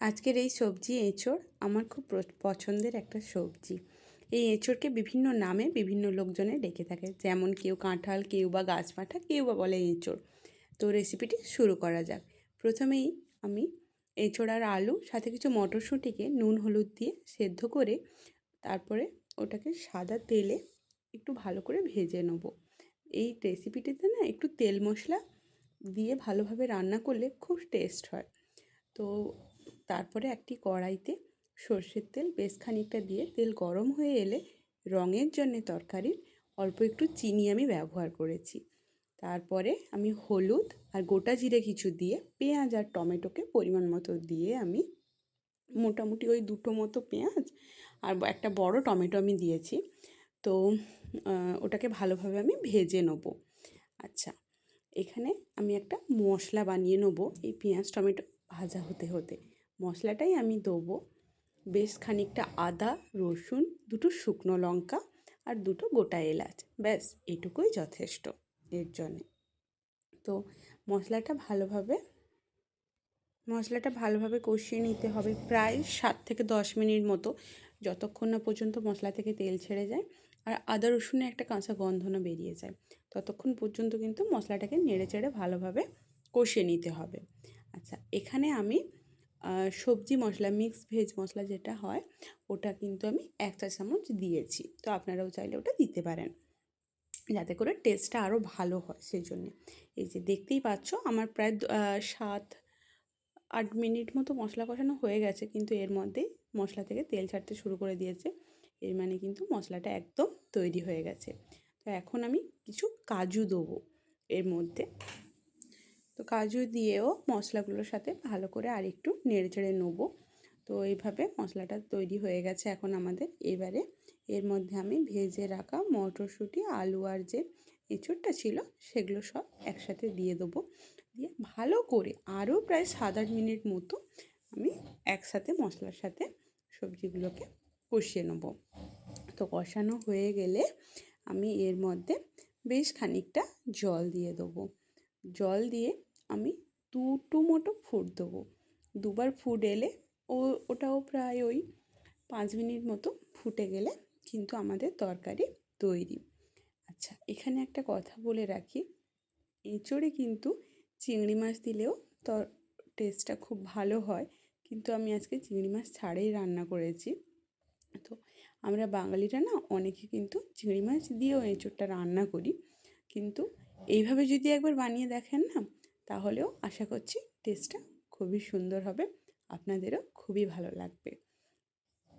আজকের এই সবজি এঁচোড় আমার খুব পছন্দের একটা সবজি। এই এঁচোড়কে বিভিন্ন নামে বিভিন্ন লোকজনে ডেকে থাকে। যেমন কেউ কাঁঠাল, কেউ বা গাছপাঠা, কেউ বা বলে এঁচোড়। তো রেসিপিটি শুরু করা যাক। প্রথমেই আমি এঁচোড় আর আলু, সাথে কিছু মটরশুঁটিকে নুন, হলুদ দিয়ে সেদ্ধ করে তারপরে ওটাকে সাদা তেলে একটু ভালো করে ভেজে নেব। এই রেসিপিটিতে না একটু তেল মশলা দিয়ে ভালোভাবে রান্না করলে খুব টেস্ট হয়। তো তারপরে একটি কড়াইতে সর্ষের তেল বেশ খানিকটা দিয়ে তেল গরম হয়ে এলে রঙের জন্যে তরকারির অল্প একটু চিনি আমি ব্যবহার করেছি। তারপরে আমি হলুদ আর গোটা জিরে কিছু দিয়ে পেঁয়াজ আর টমেটোকে পরিমাণ মতো দিয়ে আমি মোটামুটি ওই দুটো মতো পেঁয়াজ আর একটা বড় টমেটো আমি দিয়েছি। তো ওটাকে ভালোভাবে আমি ভেজে নেব। আচ্ছা এখানে আমি একটা মশলা বানিয়ে নেব এই পেঁয়াজ টমেটো ভাজা হতে হতে। মশলাটাই আমি দেবো। বেশ খানিকটা আদা, রসুন, দুটো শুকনো লঙ্কা আর দুটো গোটা এলাচ। ব্যাস, এটুকুই যথেষ্ট এর জন্যে। তো মশলাটা ভালোভাবে মশলাটা ভালোভাবে কষিয়ে নিতে হবে প্রায় সাত থেকে দশ মিনিট মতো, যতক্ষণ না পর্যন্ত মশলা থেকে তেল ছেড়ে যায় আর আদা রসুনে একটা কাঁচা গন্ধনা বেরিয়ে যায়, ততক্ষণ পর্যন্ত কিন্তু মশলাটাকে নেড়ে চেড়ে ভালোভাবে কষিয়ে নিতে হবে। আচ্ছা এখানে আমি সবজি মশলা মিক্স ভেজ মশলা যেটা হয়, ওটা কিন্তু আমি এক চা চামচ দিয়েছি। তো আপনারাও চাইলে ওটা দিতে পারেন। যাতে করে টেস্টটা আরও ভালো হয় সেই জন্যে এই যে দেখতেই পাচ্ছ, আমার প্রায় সাত, আট মিনিট মতো মশলা কষানো হয়ে গেছে, কিন্তু এর মধ্যে মশলা থেকে তেল ছাড়তে শুরু করে দিয়েছে। এর মানে কিন্তু মশলাটা একদম তৈরি হয়ে গেছে। তো এখন আমি কিছু কাজু দেবো এর মধ্যে। তো কাজু দিয়েও মশলাগুলোর সাথে ভালো করে আর একটু নেড়ে চেড়ে নেব। তো এইভাবে মশলাটা তৈরি হয়ে গেছে এখন আমাদের। এবারে এর মধ্যে আমি ভেজে রাখা মটরশুঁটি, আলু আর যে এঁচড়টা ছিল সেগুলো সব একসাথে দিয়ে দেবো। দিয়ে ভালো করে আরও প্রায় সাত আট মিনিট মতো আমি একসাথে মশলার সাথে সবজিগুলোকে কষিয়ে নেব। তো কষানো হয়ে গেলে আমি এর মধ্যে বেশ খানিকটা জল দিয়ে দেবো। জল দিয়ে আমি দুটো মতো ফুট দেবো। দুবার ফুট এলে ও, ওটাও প্রায় ওই পাঁচ মিনিট মতো ফুটে গেলে কিন্তু আমাদের তরকারি তৈরি। আচ্ছা এখানে একটা কথা বলে রাখি। এঁচড়ে কিন্তু চিংড়ি মাছ দিলেও তর টেস্টটা খুব ভালো হয়। কিন্তু আমি আজকে চিংড়ি মাছ ছাড়াই রান্না করেছি। তো আমরা বাঙালিরা না অনেকে কিন্তু চিংড়ি মাছ দিয়েও এঁচড়টা রান্না করি। কিন্তু এইভাবে যদি একবার বানিয়ে দেখেন না তাহলেও আশা করছি টেস্টটা খুবই সুন্দর হবে, আপনাদেরও খুবই ভালো লাগবে।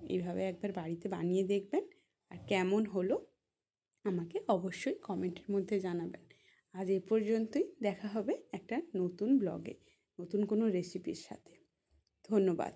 এইভাবে একবার বাড়িতে বানিয়ে দেখবেন আর কেমন হলো আমাকে অবশ্যই কমেন্টের মধ্যে জানাবেন। আজ এ পর্যন্তই, দেখা হবে একটা নতুন ব্লগে নতুন কোনো রেসিপির সাথে। ধন্যবাদ।